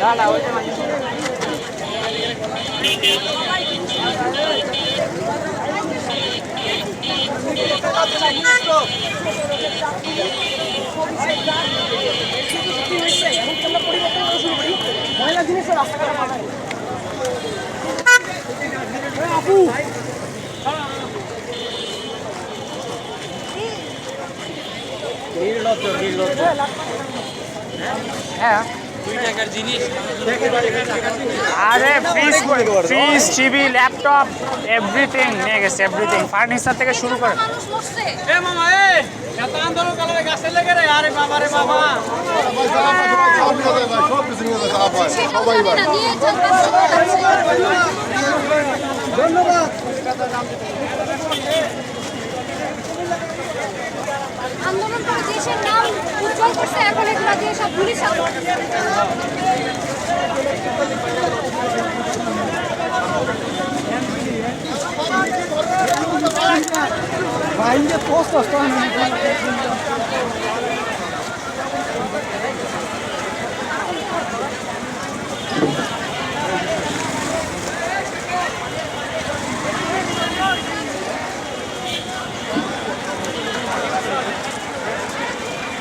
না না ওইটা ময়লা জিনিস রাস্তাঘাটে পাঠায় আপু হ্যাঁ। আরে fridge fridge TV laptop everything নিয়ে গেছে এভরিথিং ফার্নিচার থেকে শুরু করে। এ মামা এ! আন্দোলন কালারে গাছের লেগে রে। আরে বাবা রে বাবা। সব নিয়ে যায় ভাই, সব কিছু নিয়ে সবাই ভাই না নিয়ে যাচ্ছে ধন্যবাদ আন্দোলন করে দেশের নাম উজ্জ্বল করছে এখন এগুলো দিয়ে সব 이제 또 썼어.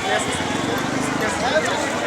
Yes. Yes.